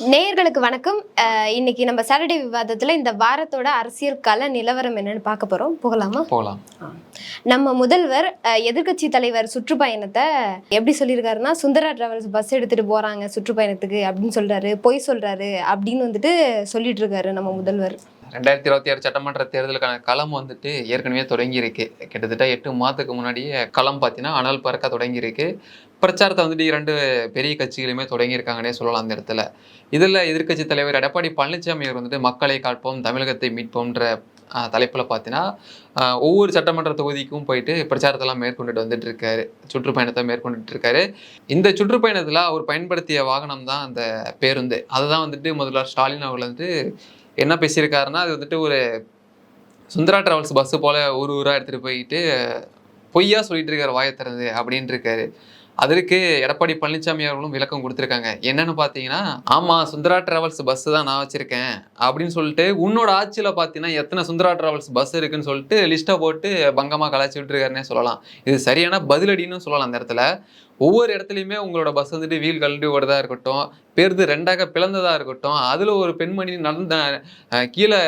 நேயர்களுக்கு வணக்கம். இன்னைக்கு நம்ம சாட்டர்டே விவாதத்துல இந்த வாரத்தோட அரசியல் கள நிலவரம் என்னன்னு பார்க்க போறோம். போகலாமா? போகலாம். நம்ம முதல்வர் அஹ், எதிர்க்கட்சி தலைவர் சுற்றுப்பயணத்தை எப்படி சொல்லியிருக்காருன்னா சுந்தரா டிராவல்ஸ் பஸ் எடுத்துட்டு போறாங்க சுற்றுப்பயணத்துக்கு அப்படின்னு சொல்றாரு பொய் சொல்றாரு அப்படின்னு வந்துட்டு சொல்லிட்டு இருக்காரு நம்ம முதல்வர். ரெண்டாயிரத்தி இருபத்தி ஆறு சட்டமன்ற தேர்தலுக்கான களம் வந்துட்டு ஏற்கனவே தொடங்கியிருக்கு. கிட்டத்தட்ட எட்டு மாதத்துக்கு முன்னாடியே களம் பார்த்தீங்கன்னா அனல் பறக்க தொடங்கியிருக்கு. பிரச்சாரத்தை வந்துட்டு இரண்டு பெரிய கட்சிகளுமே தொடங்கியிருக்காங்கன்னே சொல்லலாம் அந்த இடத்துல. இதில் எதிர்க்கட்சி தலைவர் எடப்பாடி பழனிசாமி அவர் வந்துட்டு மக்களை காப்போம் தமிழகத்தை மீட்போம்ன்ற தலைப்பில் பார்த்தீங்கன்னா ஒவ்வொரு சட்டமன்ற தொகுதிக்கும் போயிட்டு பிரச்சாரத்தெல்லாம் மேற்கொண்டுட்டு வந்துட்டு இருக்காரு சுற்றுப்பயணத்தை மேற்கொண்டுட்டு இருக்காரு இந்த சுற்றுப்பயணத்தில் அவர் பயன்படுத்திய வாகனம் தான் அந்த பேருந்து. அதை தான் வந்துட்டு முதல்வர் ஸ்டாலின் அவர்கள் வந்துட்டு என்ன பேசியிருக்காருன்னா அது வந்துட்டு ஒரு சுந்தரா டிராவல்ஸ் பஸ்ஸு போல் ஊர் ஊராக எடுத்துகிட்டு போயிட்டு பொய்யா சொல்லிட்டு இருக்காரு வாயை திறந்து அப்படின்னு இருக்காரு. அதற்கு எடப்பாடி பழனிசாமி அவர்களும் விளக்கம் கொடுத்துருக்காங்க. என்னன்னு பார்த்தீங்கன்னா ஆமாம் சுந்தரா டிராவல்ஸ் பஸ்ஸு தான் நான் வச்சுருக்கேன் அப்படின்னு சொல்லிட்டு உன்னோட ஆட்சியில் பார்த்தீங்கன்னா எத்தனை சுந்தரா டிராவல்ஸ் பஸ் இருக்குன்னு சொல்லிட்டு லிஸ்ட்டை போட்டு பங்கமாக கலாச்சி விட்டுருக்காருன்னே சொல்லலாம். இது சரியான பதிலடின்னு சொல்லலாம் அந்த இடத்துல. ஒவ்வொரு இடத்துலையுமே உங்களோட பஸ் வந்துட்டு வீல் கழண்டு ஓடுறதா இருக்கட்டும் பேருந்து ரெண்டாக பிளந்ததாக இருக்கட்டும் அதில் ஒரு பெண்மணி நடந்த கீழே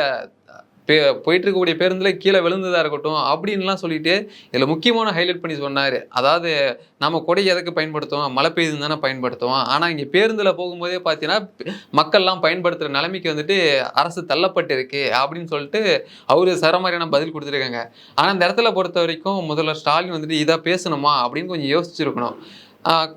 போயிட்டு இருக்கக்கூடிய பேருந்துல கீழே விழுந்ததா இருக்கட்டும் அப்படின்லாம் சொல்லிட்டு இதில் முக்கியமான ஹைலைட் பண்ணி சொன்னார். அதாவது நம்ம கொடை எதுக்கு பயன்படுத்துவோம் மழை பெய்யுதுன்னு தானே பயன்படுத்துவோம் ஆனால் இங்கே பேருந்தில் போகும்போதே பார்த்தீங்கன்னா மக்கள்லாம் பயன்படுத்துகிற நிலைமைக்கு வந்துட்டு அரசு தள்ளப்பட்டிருக்கு அப்படின்னு சொல்லிட்டு அவர் சரமாரியான பதில் கொடுத்துருக்காங்க. ஆனால் இந்த இடத்துல பொறுத்த வரைக்கும் முதல்வர் ஸ்டாலின் வந்துட்டு இதாக பேசணுமா அப்படின்னு கொஞ்சம் யோசிச்சிருக்கணும்.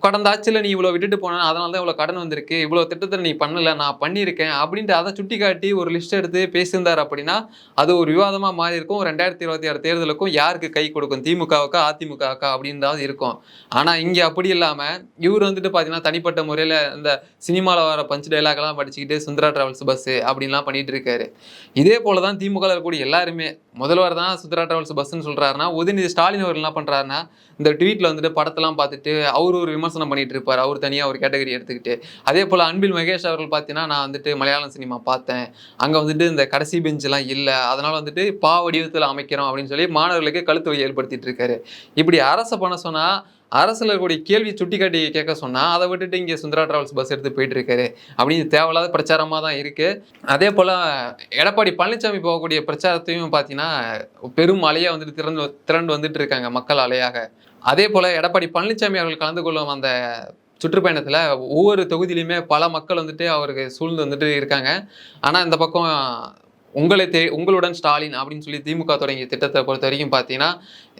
கடந்த ஆட்சியில் நீ இவ்வளோ விட்டுட்டு போன அதனால தான் இவ்வளோ கடன் வந்திருக்கு. இவ்வளோ திட்டத்தை நீ பண்ணல நான் பண்ணியிருக்கேன். அப்படின்ட்டு அதை சுட்டி காட்டி ஒரு லிஸ்ட் எடுத்து பேசியிருந்தார் அப்படின்னா அது ஒரு விவாதமாக மாறி இருக்கும். ரெண்டாயிரத்தி இருபத்தி ஆறு தேர்தலுக்கும் யாருக்கு கை கொடுக்கும்? திமுகவுக்கா அதிமுகவுக்கா அப்படின்றது இருக்கும். ஆனால் இங்கே அப்படி இல்லாமல் இவர் வந்துட்டு பார்த்தீங்கன்னா தனிப்பட்ட முறையில் இந்த சினிமாவில் வர பஞ்ச் டைலாக்லாம் படிச்சுக்கிட்டு சுந்தரா ட்ராவல்ஸ் பஸ்ஸு அப்படின்லாம் பண்ணிட்டு இருக்காரு. இதே போல தான் திமுக இருக்கக்கூடிய எல்லாருமே முதல்வர் தான் சுந்தரா டிராவல்ஸ் பஸ்ஸுன்னு சொல்கிறாருன்னா உதயநிதி ஸ்டாலின் அவர் என்ன பண்ணுறாருன்னா இந்த ட்வீட்ல வந்துட்டு படத்தெல்லாம் பார்த்துட்டு அவர் ஒரு விமர்சனம் பண்ணிட்டு இருப்பார். அவர் தனியாக ஒரு கேட்டகரி எடுத்துக்கிட்டு. அதே போல் அன்பில் மகேஷ் அவர்கள் பார்த்தீங்கன்னா நான் வந்துட்டு மலையாளம் சினிமா பார்த்தேன். அங்கே வந்துட்டு இந்த கடைசி பெஞ்செல்லாம் இல்லை. அதனால் வந்துட்டு பா வடிவத்தில் அமைக்கிறோம் அப்படின்னு சொல்லி மாணவர்களுக்கு கழுத்து வழி ஏற்படுத்திட்டு இருக்காரு. இப்படி அரசை பண்ண சொன்னால் அரசில் கூடிய கேள்வி சுட்டி காட்டி கேட்க சொன்னால் அதை விட்டுட்டு இங்கே சுந்தரா டிராவல்ஸ் பஸ் எடுத்து போயிட்டு இருக்காரு. அப்படின்னு தேவையில்லாத பிரச்சாரமாக தான் இருக்குது அதே போல் எடப்பாடி பழனிசாமி போகக்கூடிய பிரச்சாரத்தையும் பார்த்தீங்கன்னா பெரும் அலையாக வந்துட்டு திறந்து திரண்டு வந்துட்டு இருக்காங்க மக்கள் அலையாக. அதே போல் எடப்பாடி பழனிசாமி அவர்கள் கலந்து கொள்ளும் அந்த சுற்றுப்பயணத்தில் ஒவ்வொரு தொகுதியிலையுமே பல மக்கள் வந்துட்டு அவருக்கு சூழ்ந்து வந்துட்டு இருக்காங்க. ஆனால் இந்த பக்கம் உங்களை தே உங்களுடன் ஸ்டாலின் அப்படின்னு சொல்லி திமுக தொடங்கிய திட்டத்தை பொறுத்த வரைக்கும் பார்த்தீங்கன்னா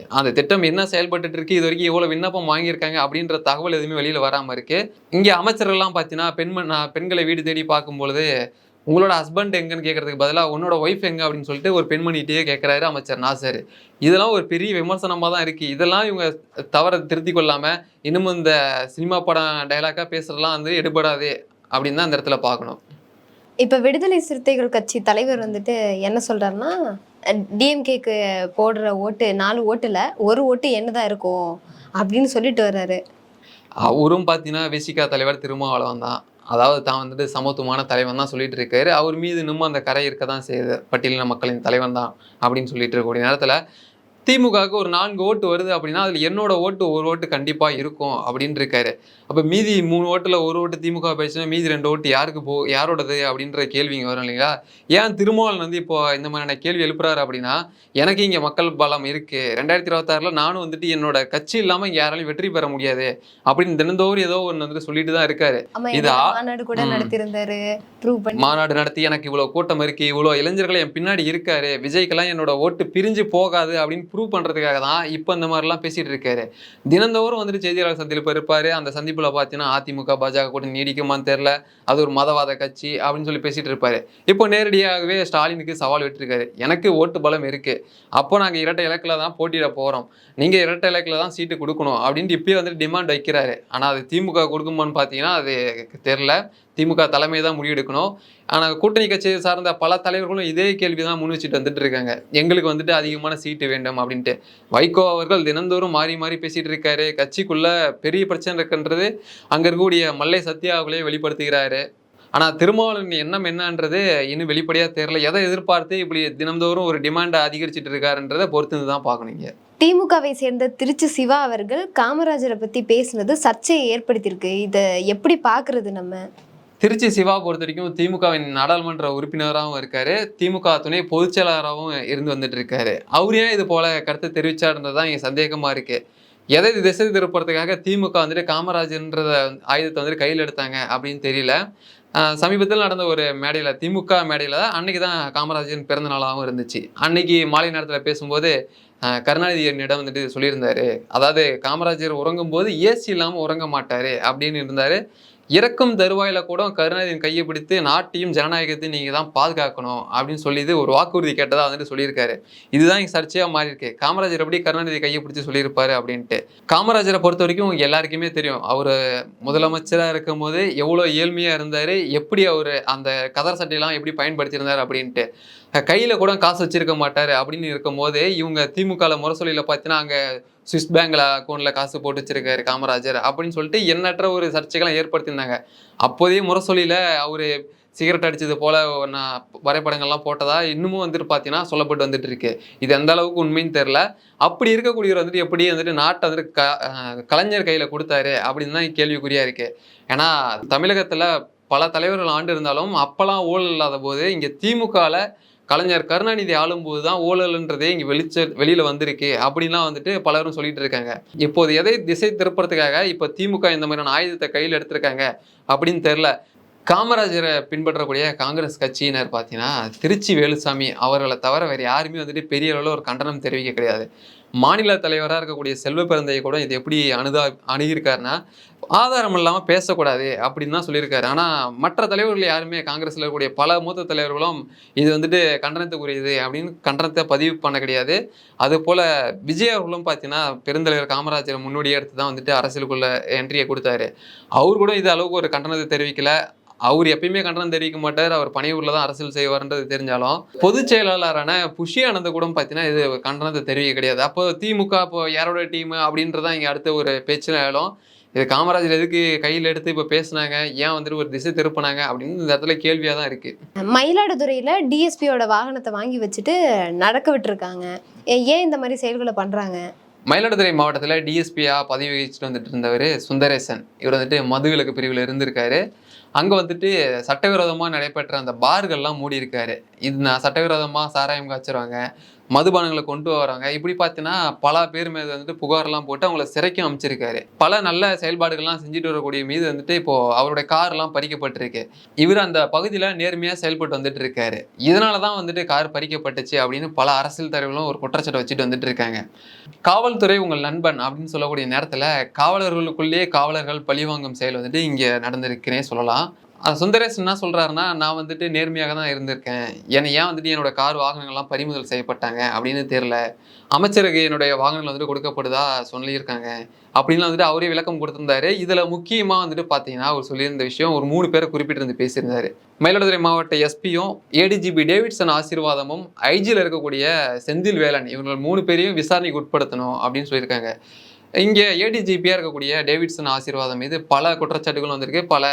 அந்த திட்டம் என்ன செயல்பட்டுட்டு இருக்கு இது வரைக்கும் எவ்வளோ விண்ணப்பம் வாங்கியிருக்காங்க அப்படின்ற தகவல் எதுவுமே வெளியில் வராமல் இருக்குது இங்கே அமைச்சர்கள்லாம் பார்த்தீங்கன்னா பெண்மண் பெண்களை வீடு தேடி பார்க்கும்பொழுது உங்களோட ஹஸ்பண்ட் எங்கன்னு கேட்கறதுக்கு பதிலாக உன்னோட ஒய்ஃப் எங்க அப்படின்னு சொல்லிட்டு ஒரு பெண்மணிகிட்டயே கேட்குறாரு அமைச்சர் நாசர். இதெல்லாம் ஒரு பெரிய விமர்சனமாக தான் இருக்கு. இதெல்லாம் இவங்க தவற திருத்தி கொள்ளாம இன்னமும் இந்த சினிமா படம் டைலாக்காக பேசுறதெல்லாம் வந்து எடுபடாதே அப்படின்னு தான் அந்த இடத்துல பார்க்கணும். இப்ப விடுதலை சிறுத்தைகள் கட்சி தலைவர் வந்துட்டு என்ன சொல்றாருன்னா டிஎம்கேக்கு போடுற ஓட்டு நாலு ஓட்டுல ஒரு ஓட்டு என்னதான் இருக்கும் அப்படின்னு சொல்லிட்டு வர்றாரு. அவரும் பார்த்தீங்கன்னா விசிகா தலைவர் திருமாவளவன் தான். அதாவது தான் வந்துட்டு சமத்துவமான தலைவன் தான் சொல்லிட்டு இருக்காரு. அவர் மீது இன்னமும் அந்த கரை இருக்க தான் செய்யுது. பட்டியலின மக்களின் தலைவன் தான் அப்படின்னு சொல்லிட்டு இருக்கக்கூடிய நேரத்தில் திமுகவுக்கு ஒரு நான்கு ஓட்டு வருது அப்படின்னா அதில் என்னோட ஓட்டு ஒரு ஓட்டு கண்டிப்பாக இருக்கும் அப்படின்னு இருக்காரு. அப்போ மீதி மூணு ஓட்டில் ஒரு ஓட்டு திமுக போயிடுச்சுன்னா மீதி ரெண்டு ஓட்டு யாருக்கு போ யாரோடது அப்படின்ற கேள்வி இங்கே வரும் இல்லைங்களா? ஏன் திருமாவளவன் வந்து இப்போ இந்த மாதிரியான கேள்வி எழுப்புறாரு அப்படின்னா எனக்கு இங்கே மக்கள் பலம் இருக்கு. ரெண்டாயிரத்தி இருபத்தாறில் நானும் வந்துட்டு என்னோட கட்சி இல்லாமல் இங்கே யாராலையும் வெற்றி பெற முடியாது அப்படின்னு தினந்தோறும் ஏதோ ஒன்று வந்துட்டு சொல்லிட்டு தான் இருக்காரு. இது மாநாடு நடத்தி எனக்கு இவ்வளோ கூட்டம் இருக்கு இவ்வளோ இளைஞர்கள் என் பின்னாடி இருக்காரு. விஜய்க்கெல்லாம் என்னோட ஓட்டு பிரிஞ்சு போகாது அப்படின்னு ப்ரூவ் பண்ணுறதுக்காக தான் இப்போ இந்த மாதிரிலாம் பேசிகிட்டு இருக்காரு. தினந்தோறும் வந்துட்டு செய்தியாளர் சந்திப்பு இருப்பார் அந்த சந்திப்பில் பார்த்தீங்கன்னா அதிமுக பாஜக கூட நீடிக்குமான்னு தெரில அது ஒரு மதவாத கட்சி அப்படின்னு சொல்லி பேசிகிட்டு இருப்பார். இப்போ நேரடியாகவே ஸ்டாலினுக்கு சவால் விட்டுருக்காரு. எனக்கு ஓட்டு பலம் இருக்குது அப்போ நாங்கள் இரட்டை இலக்கில் தான் போட்டியிட போகிறோம் நீங்கள் இரட்டை இலக்கில் தான் சீட்டு கொடுக்கணும் அப்படின்ட்டு இப்பயே வந்துட்டு டிமாண்ட் வைக்கிறாரு. ஆனால் அது திமுக கொடுக்குமான்னு பார்த்தீங்கன்னா அது தெரில திமுக தலைமை தான் முடிவெடுக்கணும் ஆனால் கூட்டணி கட்சியை சார்ந்த பல தலைவர்களும் இதே கேள்வி தான் முன் வச்சுட்டு வந்துட்டு இருக்காங்க. எங்களுக்கு வந்துட்டு அதிகமான சீட்டு வேண்டும் அப்படின்ட்டு. வைகோ அவர்கள் தினந்தோறும் மாறி மாறி பேசிட்டு இருக்காரு. கட்சிக்குள்ள பெரிய பிரச்சனை இருக்குன்றது அங்கே இருக்கக்கூடிய மல்லை சத்யா அவர்களே வெளிப்படுத்துகிறாரு. ஆனால் திருமாவளவன் எண்ணம் என்னன்றது இன்னும் வெளிப்படையாக தெரியல. எதை எதிர்பார்த்து இப்படி தினந்தோறும் ஒரு டிமாண்டை அதிகரிச்சுட்டு இருக்காருன்றதை பொறுத்து தான் பார்க்கணுங்க திமுகவை சேர்ந்த திருச்சி சிவா அவர்கள் காமராஜரை பற்றி பேசுனது சர்ச்சையை ஏற்படுத்தியிருக்கு. இதை எப்படி பார்க்குறது நம்ம? திருச்சி சிவா பொறுத்த வரைக்கும் திமுகவின் நாடாளுமன்ற உறுப்பினராகவும் இருக்காரு. திமுக துணை பொதுச் செயலாளராகவும் இருந்து வந்துட்டு இருக்காரு. அவர் ஏன் இது போல கருத்து தெரிவிச்சாருன்றது தான் இங்கே சந்தேகமா இருக்கு. எதை திசை திருப்பறதுக்காக திமுக வந்துட்டு காமராஜர்ன்றத ஆயுதத்தை வந்துட்டு கையில் எடுத்தாங்க அப்படின்னு தெரியல. சமீபத்தில் நடந்த ஒரு மேடையில் திமுக மேடையில் அன்னைக்கு தான் காமராஜரின் பிறந்த நாளாகவும் இருந்துச்சு. அன்னைக்கு மாலை நேரத்தில் பேசும்போது கருணாநிதி என்னிடம் வந்துட்டு சொல்லியிருந்தாரு. அதாவது காமராஜர் உறங்கும் போது ஏசி இல்லாமல் உறங்க மாட்டார் அப்படின்னு இருந்தார். இறக்கும் தருவாயில கூட கருணாநிதியின் கையை பிடித்து நாட்டையும் ஜனநாயகத்தையும் நீங்கள் தான் பாதுகாக்கணும் அப்படின்னு சொல்லிது ஒரு வாக்குறுதி கேட்டதாக வந்துட்டு சொல்லியிருக்காரு. இதுதான் இங்கே சர்ச்சையாக மாறியிருக்கு. காமராஜர் எப்படி கருணாநிதி கையை பிடிச்சி சொல்லியிருப்பாரு அப்படின்ட்டு. காமராஜரை பொறுத்த வரைக்கும் எல்லாருக்குமே தெரியும். அவர் முதலமைச்சராக இருக்கும் போது ஏழ்மையாக இருந்தார் எப்படி அவர் அந்த கதர் சட்டையெல்லாம் எப்படி பயன்படுத்தியிருந்தார் அப்படின்ட்டு. கையில் கூட காசு வச்சிருக்க மாட்டார் அப்படின்னு இருக்கும்போது இவங்க திமுகவில் முரசொலியில் பார்த்தீங்கன்னா அங்கே சுவிஸ் பேங்க்ல அக்கௌண்ட்ல காசு போட்டு வச்சிருக்காரு காமராஜர் அப்படின்னு சொல்லிட்டு எண்ணற்ற ஒரு சர்ச்சைகளை ஏற்படுத்தியிருந்தாங்க. அப்போதைய முரசொலியில் அவர் சிகரெட் அடித்தது போல் நான் வரைபடங்கள்லாம் போட்டதா இன்னமும் வந்துட்டு பார்த்தீங்கன்னா சொல்லப்பட்டு வந்துட்டு இருக்கு. இது எந்த அளவுக்கு உண்மைன்னு தெரில அப்படி இருக்கக்கூடியவர் வந்துட்டு எப்படி வந்துட்டு நாட்டை வந்துட்டு க கலைஞர் கையில் கொடுத்தாரு அப்படின்னு தான் கேள்விக்குறியாக இருக்குது ஏன்னா தமிழகத்தில் பல தலைவர்கள் ஆண்டு இருந்தாலும் அப்போல்லாம் ஊழல் இல்லாத போது இங்கே திமுகவில் கலைஞர் கருணாநிதி ஆளும்போது தான் ஊழல்ன்றதே இங்கே வெளிச்ச வெளியில் வந்திருக்கு அப்படின்லாம் வந்துட்டு பலரும் சொல்லிட்டு இருக்காங்க. இப்போது எதை திசை திருப்புறதுக்காக இப்போ திமுக இந்த மாதிரியான ஆயுதத்தை கையில் எடுத்திருக்காங்க அப்படின்னு தெரில காமராஜரை பின்பற்றக்கூடிய காங்கிரஸ் கட்சியினர் பார்த்தீங்கன்னா திருச்சி வேலுசாமி அவர்களை தவிர வேறு யாருமே வந்துட்டு பெரிய அளவில் ஒரு கண்டனம் தெரிவிக்க கிடையாது. மாநில தலைவராக இருக்கக்கூடிய செல்வ பிறந்தையை கூட இது எப்படி அணுதா அணுகியிருக்காருன்னா ஆதாரம் இல்லாமல் பேசக்கூடாது அப்படின்னு தான் சொல்லியிருக்காரு. ஆனால் மற்ற தலைவர்கள் யாருமே காங்கிரஸில் இருக்கக்கூடிய பல மூத்த தலைவர்களும் இது வந்துட்டு கண்டனத்துக்குரியது அப்படின்னு கண்டனத்தை பதிவு பண்ண கிடையாது. அதுபோல் விஜய் அவர்களும் பார்த்தீங்கன்னா பெருந்தலைவர் காமராஜரை முன்னோடியே எடுத்து தான் வந்துட்டு அரசியலுக்குள்ளே என்ட்ரியை கொடுத்தாரு. அவர் கூட இது அளவுக்கு ஒரு கண்டனத்தை தெரிவிக்கல. அவர் எப்பயுமே கண்டனம் தெரிவிக்க மாட்டார். அவர் பணியூரில் தான் அரசியல் செய்வார்ன்றது தெரிஞ்சாலும். பொதுச் செயலாளரான புஷி ஆனந்த கூட பார்த்தீங்கன்னா இது கண்டனத்தை தெரிவிக்க கிடையாது. அப்போ திமுக அப்போ யாரோட டீம் அப்படின்றதான் இங்கே அடுத்த ஒரு பேச்சு ஆயிடும். இது காமராஜர் எதுக்கு கையில் எடுத்து இப்போ பேசுனாங்க? ஏன் வந்துட்டு ஒரு திசை திருப்பினாங்க? அப்படின்னு இந்த இடத்துல கேள்வியாக தான் இருக்குது மயிலாடுதுறையில டிஎஸ்பியோட வாகனத்தை வாங்கி வச்சுட்டு நடக்க விட்டுருக்காங்க. ஏன் இந்த மாதிரி செயல்களை பண்றாங்க? மயிலாடுதுறை மாவட்டத்தில் டிஎஸ்பியாக பதவி வகிச்சுட்டு வந்துட்டு இருந்தவர் சுந்தரேசன். இவர் வந்துட்டு மதுவிலக்கு பிரிவில் இருந்திருக்காரு. அங்கே வந்துட்டு சட்டவிரோதமாக நடைபெற்ற அந்த பார்கள்லாம் மூடி இருக்காரு இது நான் சட்டவிரோதமாக சாராயம் காய்ச்சுறாங்க மதுபானங்களை கொண்டு வராங்க. இப்படி பார்த்தீங்கன்னா பல பேர் மீது வந்துட்டு புகார்லாம் போட்டு அவங்கள சிறைக்கும் அமைச்சிருக்காரு பல நல்ல செயல்பாடுகள்லாம் செஞ்சுட்டு வரக்கூடிய மீது வந்துட்டு இப்போ அவருடைய கார்லாம் பறிக்கப்பட்டிருக்கு. இவர் அந்த பகுதியில் நேர்மையாக செயல்பட்டு வந்துட்டு இருக்காரு இதனால தான் வந்துட்டு கார் பறிக்கப்பட்டுச்சு அப்படின்னு பல அரசியல் தலைவர்களும் ஒரு குற்றச்சாட்டை வச்சுட்டு வந்துட்டு இருக்காங்க காவல்துறை உங்கள் நண்பன் அப்படின்னு சொல்லக்கூடிய நேரத்தில் காவலர்களுக்குள்ளேயே காவலர்கள் பழிவாங்கும் செயல் வந்துட்டு இங்கே நடந்திருக்குன்னே சொல்லலாம். சுந்தரேஷ் என்ன சொல்கிறாருன்னா நான் வந்துட்டு நேர்மையாக தான் இருந்திருக்கேன். என்னை ஏன் வந்துட்டு என்னோட கார் வாகனங்கள்லாம் பறிமுதல் செய்யப்பட்டாங்க அப்படின்னு தெரில அமைச்சருக்கு என்னுடைய வாகனங்கள் வந்துட்டு கொடுக்கப்படுதா சொல்லியிருக்காங்க. அப்படின்லாம் வந்துட்டு அவரே விளக்கம் கொடுத்துருந்தாரு. இதில் முக்கியமாக வந்துட்டு பார்த்தீங்கன்னா அவர் சொல்லியிருந்த விஷயம் ஒரு மூணு பேரை குறிப்பிட்டு இருந்து பேசியிருந்தாரு. மயிலாடுதுறை மாவட்ட எஸ்பியும் ஏடிஜிபி டேவிட்சன் ஆசீர்வாதமும் ஐஜியில் இருக்கக்கூடிய செந்தில் வேலன் இவங்க மூணு பேரையும் விசாரணைக்கு உட்படுத்தணும் அப்படின்னு சொல்லியிருக்காங்க. இங்கே ஏடிஜிபியாக இருக்கக்கூடிய டேவிட்சன் ஆசீர்வாதம் மீது பல குற்றச்சாட்டுகளும் வந்திருக்கு. பல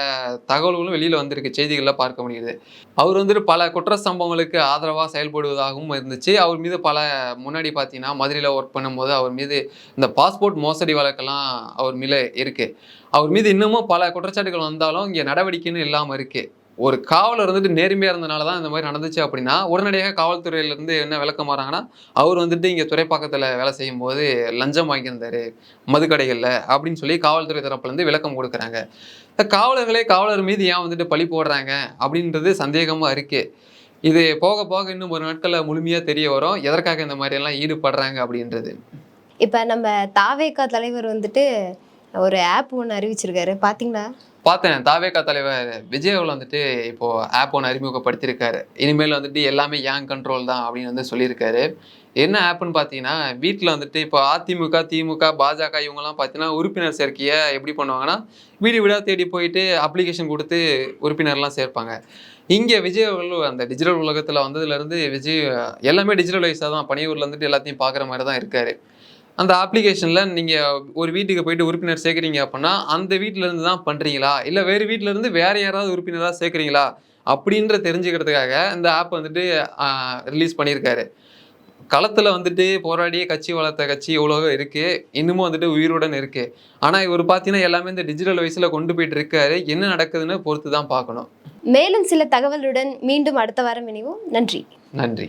தகவல்களும் வெளியில் வந்திருக்கு. செய்திகளில் பார்க்க முடியுது. அவர் வந்துட்டு பல குற்ற சம்பவங்களுக்கு ஆதரவாக செயல்படுவதாகவும் இருந்துச்சு. அவர் மீது பல முன்னாடி பார்த்தீங்கன்னா மதுரையில் ஒர்க் பண்ணும்போது அவர் மீது இந்த பாஸ்போர்ட் மோசடி வழக்கெல்லாம் அவர் மேலே இருக்குது அவர் மீது இன்னமும் பல குற்றச்சாட்டுகள் வந்தாலும் இங்கே நடவடிக்கைன்னு இல்லாமல் இருக்குது ஒரு காவலர் வந்துட்டு நேர்மையாக இருந்தனால தான் இந்த மாதிரி நடந்துச்சு அப்படின்னா உடனடியாக காவல்துறையிலேருந்து என்ன விளக்கம் வராங்கன்னா அவர் வந்துட்டு இங்கே துறைப்பாக்கத்தில் வேலை செய்யும் போது லஞ்சம் வாங்கியிருந்தார் மதுக்கடைகளில் அப்படின்னு சொல்லி காவல்துறை தரப்புலேருந்து விளக்கம் கொடுக்குறாங்க. இந்த காவலர்களே காவலர் மீது ஏன் வந்துட்டு பழி போடுறாங்க அப்படின்றது சந்தேகமாக இருக்கு. இது போக போக இன்னும் ஒரு நாட்களில் முழுமையாக தெரிய வரும். எதற்காக இந்த மாதிரி எல்லாம் ஈடுபடுறாங்க அப்படின்றது. இப்ப நம்ம தாவேகா தலைவர் வந்துட்டு ஒரு ஆப் ஒன்று அறிவிச்சிருக்காரு. பார்த்தீங்களா பார்த்தேன். தாவேகா தலைவர் விஜயவில் வந்துட்டு இப்போ ஆப் ஒன்று அறிமுகப்படுத்தியிருக்காரு. இனிமேல் வந்துட்டு எல்லாமே ஏன் கண்ட்ரோல் தான் அப்படின்னு வந்து சொல்லியிருக்காரு. என்ன ஆப்னு பார்த்தீங்கன்னா வீட்டில் வந்துட்டு இப்போ அதிமுக திமுக பாஜக இவங்கெல்லாம் பார்த்தீங்கன்னா உறுப்பினர் சேர்க்கையை எப்படி பண்ணுவாங்கன்னா வீடு வீடாக தேடி போயிட்டு அப்ளிகேஷன் கொடுத்து உறுப்பினர்லாம் சேர்ப்பாங்க. இங்கே விஜய் அந்த டிஜிட்டல் உலகத்தில் வந்ததுலேருந்து விஜய் எல்லாமே டிஜிட்டலைஸாக தான் பணியூரில் வந்துட்டு எல்லாத்தையும் பார்க்குற மாதிரி தான் இருக்காரு. அந்த அப்ளிகேஷனில் நீங்கள் ஒரு வீட்டுக்கு போயிட்டு உறுப்பினர் சேர்க்குறீங்க அப்படின்னா அந்த வீட்ல இருந்து தான் பண்ணுறீங்களா இல்லை வேறு வீட்ல இருந்து வேறு யாராவது உறுப்பினராக சேர்க்குறீங்களா? அப்படின்ற தெரிஞ்சுக்கிறதுக்காக இந்த ஆப் வந்துட்டு ரிலீஸ் பண்ணியிருக்காரு. களத்துல வந்துட்டு போராடியே கட்சி வளர்த்த கட்சி எவ்வளவோ இருக்கு. இன்னமும் வந்துட்டு உயிருடன் இருக்கு. ஆனா இவர் பார்த்தீங்கன்னா எல்லாமே இந்த டிஜிட்டல் வயசுல கொண்டு போயிட்டு இருக்காரு. என்ன நடக்குதுன்னு பொறுத்து தான் பார்க்கணும். மேலும் சில தகவலுடன் மீண்டும் அடுத்த வாரம் இணைவோம். நன்றி. நன்றி.